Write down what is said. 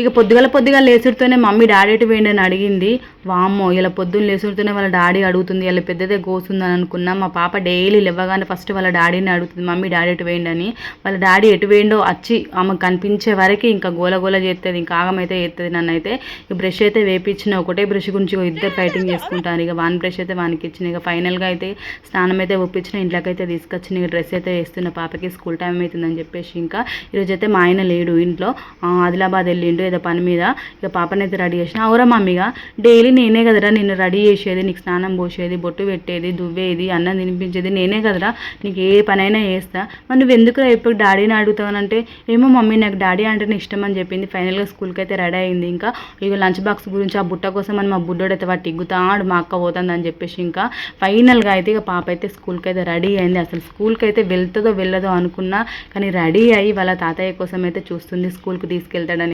ఇక పొద్దుగల పొద్దుగా లేచుడుతోనే మమ్మీ డాడీ ఎటు వేయండి అని అడిగింది. వామ్మో ఇలా పొద్దున్న లేచుడుతోనే వాళ్ళ డాడీ అడుగుతుంది. ఇలా పెద్దదే కోసుందని అనుకున్నా. మా పాప డైలీ లేవగానే ఫస్ట్ వాళ్ళ డాడీని అడుగుతుంది మమ్మీ డాడీ ఎటు అని వాళ్ళ డాడీ ఎటు వేయండో వచ్చి ఆమె కనిపించే వరకు ఇంకా గోల గోల చేస్తుంది ఇంకా ఆగమైతే చేస్తుంది నన్ను అయితే ఇక బ్రష్ అయితే వేపించిన ఒకటే బ్రష్ గురించి ఇద్దరు ఫైటింగ్ చేసుకుంటారు. ఇక వన్ బ్రష్ అయితే వానికి ఇచ్చిన ఇక ఫైనల్గా అయితే స్నానం అయితే ఒప్పించిన ఇంట్లోకి అయితే తీసుకొచ్చిన ఇక డ్రెస్ అయితే వేస్తున్న పాపకి స్కూల్ టైం అవుతుందని చెప్పేసి ఇంకా. ఈరోజు అయితే మా ఆయన లేడు ఇంట్లో. ఆదిలాబాద్ వెళ్ళిండు. ఏదో పని మీద ఇక పాపనైతే రెడీ చేసిన. అవురా మమ్మీగా డైలీ నేనే కదరా నిన్ను రెడీ చేసేది నీకు స్నానం పోసేది బొట్టు పెట్టేది దువ్వేది అన్నం తినిపించేది నేనే కదరా. నీకు ఏ పనైనా చేస్తా. మరి నువ్వు ఎందుకు ఇప్పుడు డాడీని అడుగుతావనంటే ఏమో మమ్మీ నాకు డాడీ అంటేనే ఇష్టం అని చెప్పింది. ఫైనల్గా స్కూల్కి అయితే రెడీ అయింది ఇంకా. ఇక లంచ్ బాక్స్ గురించి ఆ బుట్ట కోసం అని మా బుడ్డోడు అయితే వాటి ఇగ్గుతాడు మా అక్క పోతుంది అని చెప్పేసి ఇంకా. ఫైనల్గా అయితే ఇక పాప అయితే స్కూల్కి అయితే రెడీ అయింది. అసలు స్కూల్కి అయితే వెళ్తుందో వెళ్ళదో అనుకున్నా కానీ రెడీ అయ్యి వాళ్ళ తాతయ్య కోసం అయితే చూస్తుంది స్కూల్కి తీసుకెళ్తాడని.